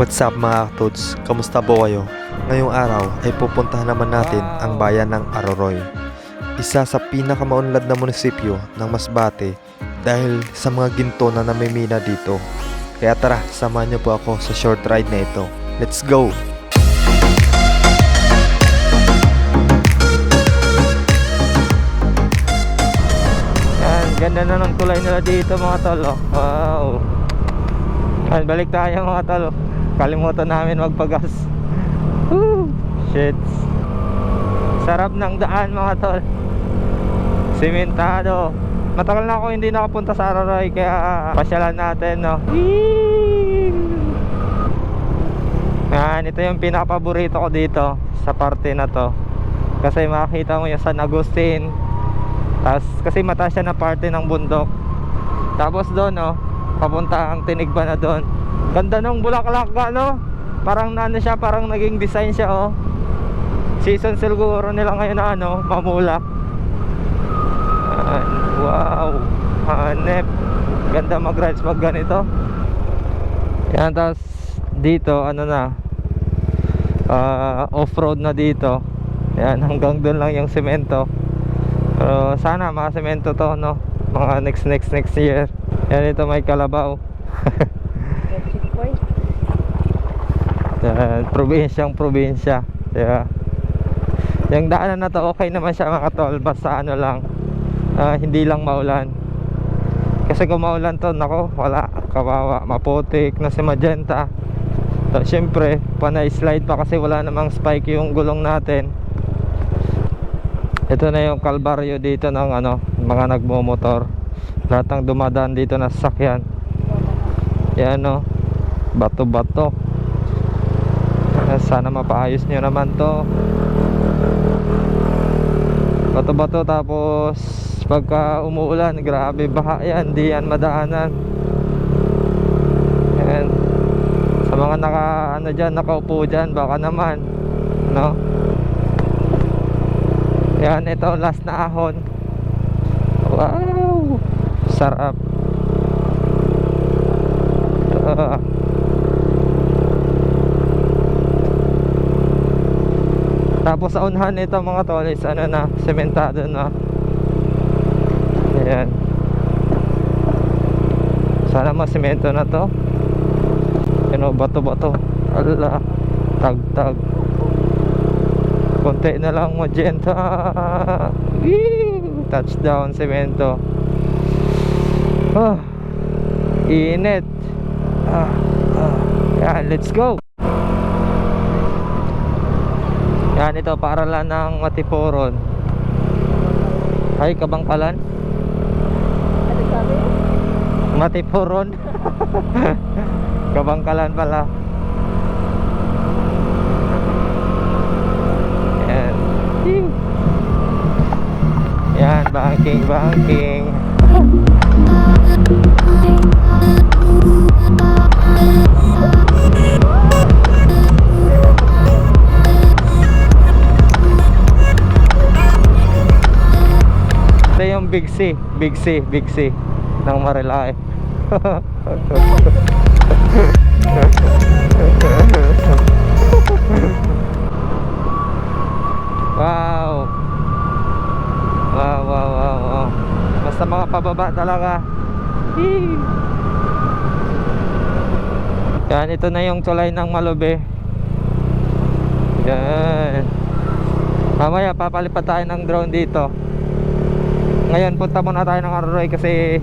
What's up mga Toads? Kamusta po kayo? Ngayong araw ay pupuntahan naman natin ang bayan ng Aroroy. Isa sa pinakamaunlad na munisipyo ng Masbate dahil sa mga ginto na namimina dito. Kaya tara, samahan niyo po ako sa short ride na ito. Let's go! Yan, ganda na ng tulay nila dito mga tol. Oh. Wow. Balik tayo mga tol. oh. Kalimutan namin magpagas. Woo! Shit. Sarap ng daan mga tol. Simentado. Matagal na ako hindi nakapunta sa Araray kaya pasyalan natin no. Yan, ito yung pinakapaborito ko dito sa parte na to. Kasi makikita mo yung San Agustin, tapos kasi mataas siya na parte ng bundok. Tapos doon no, papunta ang tinigba na doon. Ganda ng bulaklak ka no. Parang ano siya, parang naging design siya oh. Season siguro nila ngayon na ano, mamulak. Ayan, wow. Hanep. Ganda mag-rides pag ganito. Yan, tapos dito, ano na, ah, off-road na dito. Yan, hanggang doon lang yung semento. Pero sana mga semento to no Mga next next next year Yan ito may kalabaw Yan, probinsyang probinsya yeah. Yung daanan na to okay naman siya mga tol Basta ano lang ah, Hindi lang maulan Kasi kung maulan to nako wala Kawawa maputik na si magenta so, Siyempre panay slide pa kasi wala namang spike yung gulong natin ito na yung kalbaryo dito ng ano, mga nagmo-motor. Lahat ng dumadaan dito na sasakyan. Yan no. Bato-bato. Sana mapaayos nyo naman to. Bato-bato tapos pagka umuulan, grabe baha yan, di yan madaanan. Yan. Sa mga naka ano diyan, nakaupo diyan, baka naman, no? Yan, ito last na ahon. Wow! Sarap. Ah. Tapos sa unahan nito mga tol is ano na, sementado na. Ayan. Sana masemento na to. Ano, bato-bato. Ala, tag-tag konti na lang magenta touchdown semento ah, init ah, ah. yan let's go yan ito paralan ng matipuron ay kabangkalan. Matipuron kabangkalan pala. Yan. Yan, banking, banking. Big C, Big C, Big C ng Marilaki. Wow. Wow, wow, wow, wow. Basta mga pababa talaga. Hee. Yan, ito na yung tulay ng Malube. Yan. Mamaya papalipat tayo ng drone dito. Ngayon punta muna tayo ng Arroy kasi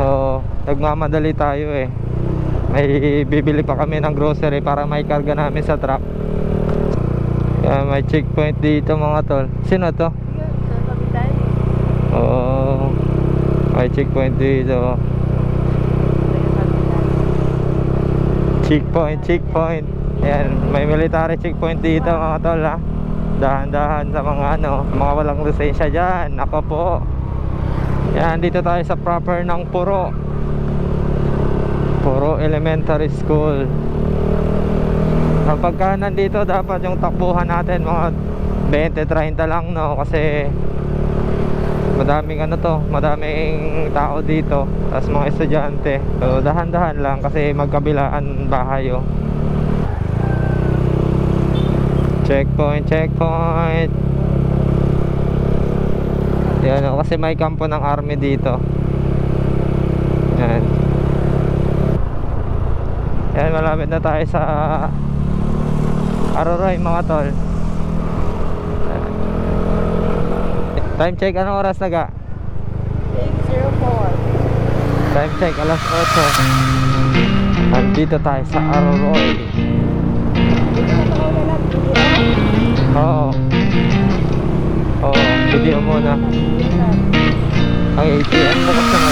Oo, nagmamadali tayo eh. May bibili pa kami ng grocery para may karga namin sa truck. Kaya may checkpoint dito mga tol. Sino to? Oo. May checkpoint dito. Checkpoint, checkpoint. Yan, may military checkpoint dito mga tol ha. Dahan-dahan sa mga ano, mga walang lisensya dyan. Ako po. Yan, dito tayo sa proper ng Puro. Puro Elementary School. Kapag ka nandito dapat yung takbuhan natin mga 20-30 lang no kasi madaming ano to, madaming tao dito, tapos mga estudyante. So dahan-dahan lang kasi magkabilaan bahay oh. Checkpoint, checkpoint. Yan oh, kasi may kampo ng army dito. Yan. Yan, malapit na tayo sa Aroroy mga tol. Time check, anong oras na ga? 804. Time check, alas 8 Nandito tayo sa Aroroy video muna. Ang ATM bukas naman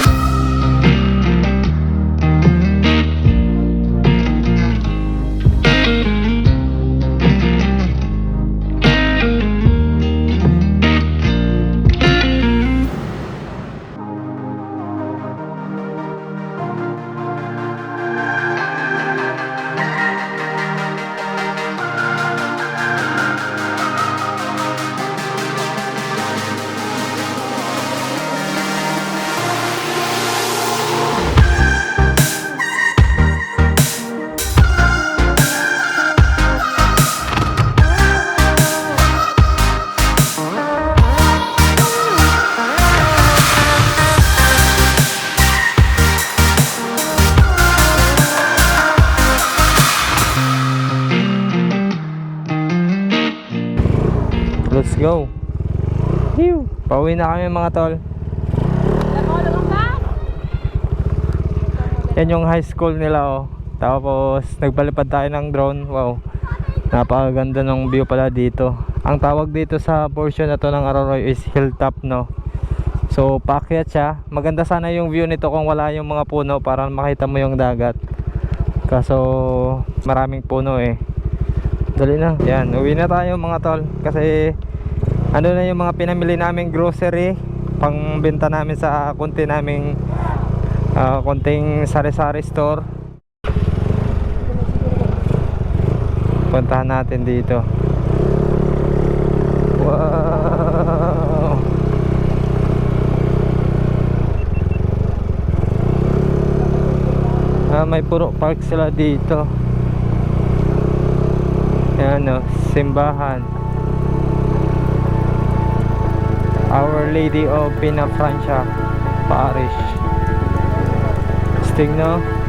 Let's go Phew. Pauwi na kami mga tol Yan yung high school nila oh. Tapos nagpalipad tayo ng drone. Wow. Napakaganda ng view pala dito. Ang tawag dito sa portion na to ng Aroroy is hilltop no. So paakyat siya. Maganda sana yung view nito kung wala yung mga puno para makita mo yung dagat. Kaso maraming puno eh. Dali na. Yan, uwi na tayo mga tol kasi ano na yung mga pinamili naming grocery pangbenta namin sa konti naming ah, konting sari-sari store. Puntahan natin dito. Wow! Ah, may puro park sila dito. Yan o simbahan Our Lady of Pina Francia Parish Sting no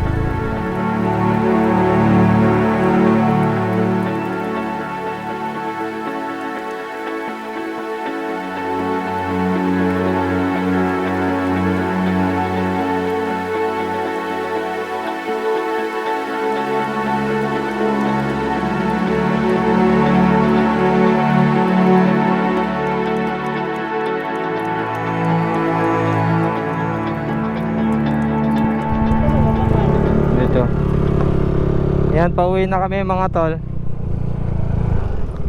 yan pauwi na kami mga tol.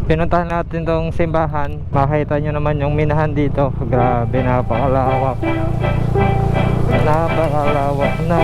Pinuntahan natin tong simbahan. Makita nyo naman yung minahan dito. Grabe napakalawak napakalawak na